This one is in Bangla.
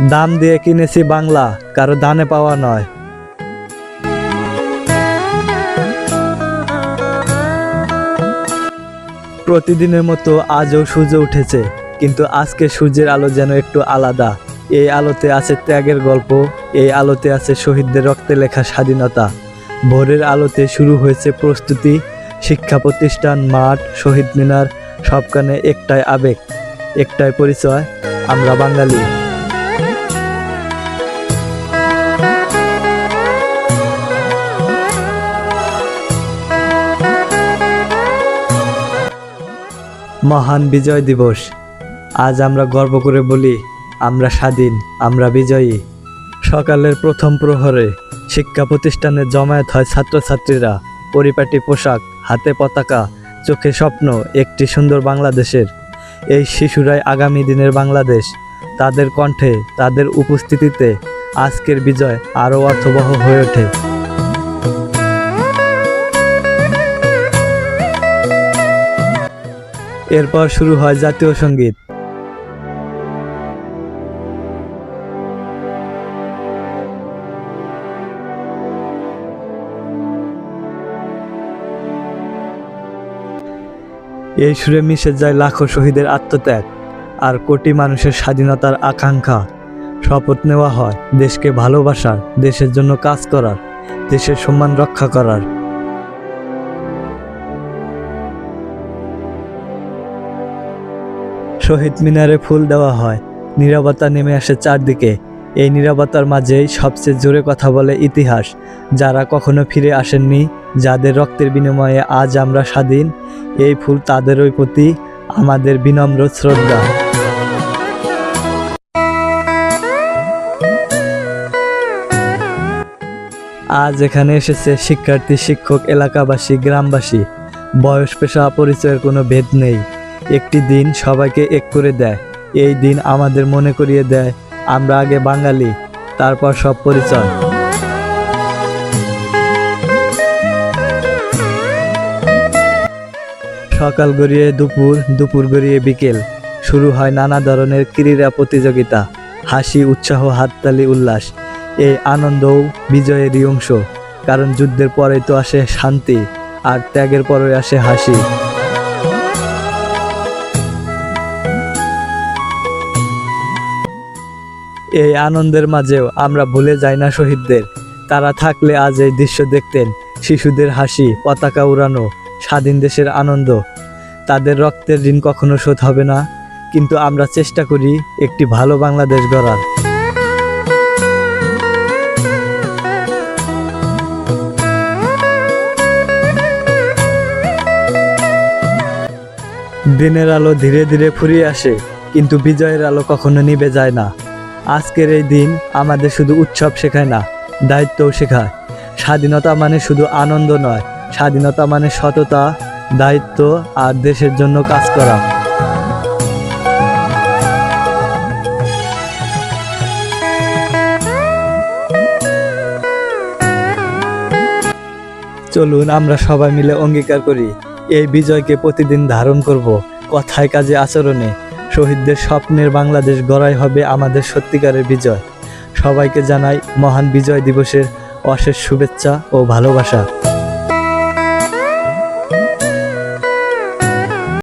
দাম দিয়ে কিনেছি বাংলা, কারও দানে পাওয়া নয়। প্রতিদিনের মতো আজও সূর্য উঠেছে, কিন্তু আজকে সূর্যের আলো যেন একটু আলাদা। এই আলোতে আছে ত্যাগের গল্প, এই আলোতে আছে শহীদদের রক্তে লেখা স্বাধীনতা। ভোরের আলোতে শুরু হয়েছে প্রস্তুতি, শিক্ষা প্রতিষ্ঠান, মাঠ, শহীদ মিনার, সবখানে একটাই আবেগ, একটাই পরিচয়, আমরা বাঙালি। মহান বিজয় দিবস। আজ আমরা গর্ব করে বলি, আমরা স্বাধীন, আমরা বিজয়ী। সকালের প্রথম প্রহরে শিক্ষা প্রতিষ্ঠানে জমায়েত হয় ছাত্রছাত্রীরা। পরিপাটি পোশাক, হাতে পতাকা, চোখে স্বপ্ন, একটি সুন্দর বাংলাদেশের। এই শিশুরাই আগামী দিনের বাংলাদেশ। তাদের কণ্ঠে, তাদের উপস্থিতিতে আজকের বিজয় আরও অর্থবহ হয়ে ওঠে। এরপর শুরু হয় জাতীয় সংগীত। এই সুরে মিশে যায় লাখো শহীদের আত্মত্যাগ আর কোটি মানুষের স্বাধীনতার আকাঙ্ক্ষা। শপথ নেওয়া হয় দেশকে ভালোবাসার, দেশের জন্য কাজ করার, দেশের সম্মান রক্ষা করার। শহীদ মিনারে ফুল দেওয়া হয়। নীরবতা নেমে আসে চারদিকে। এই নীরবতার মাঝেই সবচেয়ে জোরে কথা বলে ইতিহাস। যারা কখনো ফিরে আসেননি, যাদের রক্তের বিনিময়ে আজ আমরা স্বাধীন, এই ফুল তাদেরই প্রতি আমাদের বিনম্র শ্রদ্ধা। আজ এখানে এসেছে শিক্ষার্থী, শিক্ষক, এলাকাবাসী, গ্রামবাসী। বয়স, পেশা, পরিচয়ের কোনো ভেদ নেই। একটি দিন সবাইকে এক করে দেয়। এই দিন আমাদের মনে করিয়ে দেয়, আমরা আগে বাঙালি, তারপর সব পরিচয়। সকাল গড়িয়ে দুপুর দুপুর গড়িয়ে বিকেল। শুরু হয় নানা ধরনের ক্রীড়া প্রতিযোগিতা, হাসি, উৎসাহ, হাততালি, উল্লাস। এই আনন্দও বিজয়েরই অংশ, কারণ যুদ্ধের পরেই তো আসে শান্তি, আর ত্যাগের পরে আসে হাসি। এই আনন্দের মাঝেও আমরা ভুলে যাই না শহীদদের। তারা থাকলে আজ এই দৃশ্য দেখতেন, শিশুদের হাসি, পতাকা উড়ানো, স্বাধীন দেশের আনন্দ। তাদের রক্তের ঋণ কখনো শোধ হবে না, কিন্তু আমরা চেষ্টা করি একটি ভালো বাংলাদেশ গড়ার। দিনের আলো ধীরে ধীরে ফুরিয়ে আসে, কিন্তু বিজয়ের আলো কখনো নিভে যায় না। আজকের এই দিন আমাদের শুধু উৎসব শেখায় না, দায়িত্বও শেখায়। স্বাধীনতা মানে শুধু আনন্দ নয়, স্বাধীনতা মানে সততা, দায়িত্ব আর দেশের জন্য কাজ করা। চলুন আমরা সবাই মিলে অঙ্গীকার করি, এই বিজয়কে প্রতিদিন ধারণ করব কথায় কাজে আচরণে। শহীদদের স্বপ্নের বাংলাদেশ গড়াই হবে আমাদের সত্যিকারের বিজয়। সবাইকে জানাই মহান বিজয় দিবসের অশেষ শুভেচ্ছা ও ভালোবাসা।